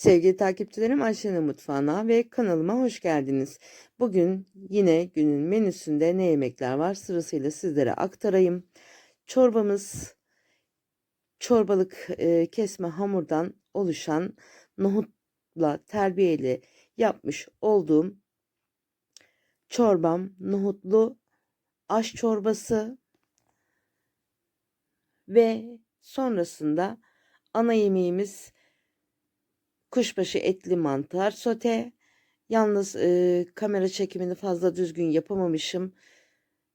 Sevgili takipçilerim Ayşe'nin mutfağına ve kanalıma hoş geldiniz. Bugün yine günün menüsünde ne yemekler var sırasıyla sizlere aktarayım. Çorbamız çorbalık e, kesme hamurdan oluşan nohutla terbiyeli yapmış olduğum çorbam nohutlu aş çorbası ve sonrasında ana yemeğimiz kuşbaşı etli mantar sote. Yalnız e, kamera çekimini fazla düzgün yapamamışım.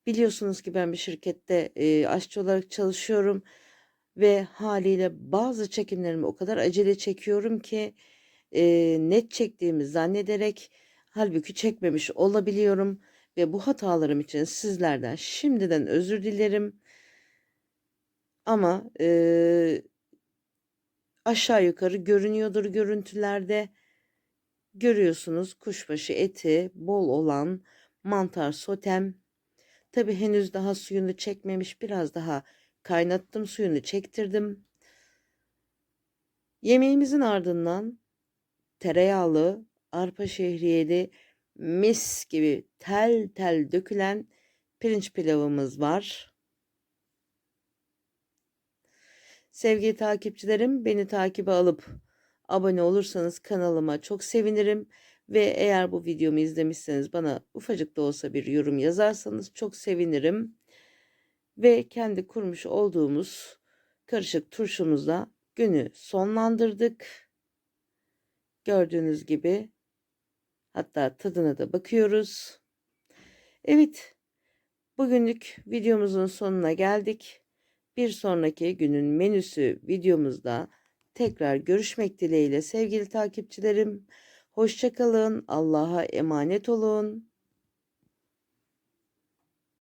Biliyorsunuz ki ben bir şirkette e, aşçı olarak çalışıyorum ve haliyle bazı çekimlerimi o kadar acele çekiyorum ki e, net çektiğimi zannederek halbuki çekmemiş olabiliyorum ve bu hatalarım için sizlerden şimdiden özür dilerim. Ama e, aşağı yukarı görünüyordur görüntülerde. Görüyorsunuz kuşbaşı eti bol olan mantar sotem. Tabi henüz daha suyunu çekmemiş biraz daha kaynattım suyunu çektirdim. Yemeğimizin ardından tereyağlı, arpa şehriyeli, mis gibi tel tel dökülen pirinç pilavımız var. Sevgili takipçilerim beni takibe alıp abone olursanız kanalıma çok sevinirim. Ve eğer bu videomu izlemişseniz bana ufacık da olsa bir yorum yazarsanız çok sevinirim. Ve kendi kurmuş olduğumuz karışık turşumuzla günü sonlandırdık. Gördüğünüz gibi hatta tadına da bakıyoruz. Evet bugünlük videomuzun sonuna geldik. Bir sonraki günün menüsü videomuzda tekrar görüşmek dileğiyle sevgili takipçilerim. Hoşçakalın. Allah'a emanet olun.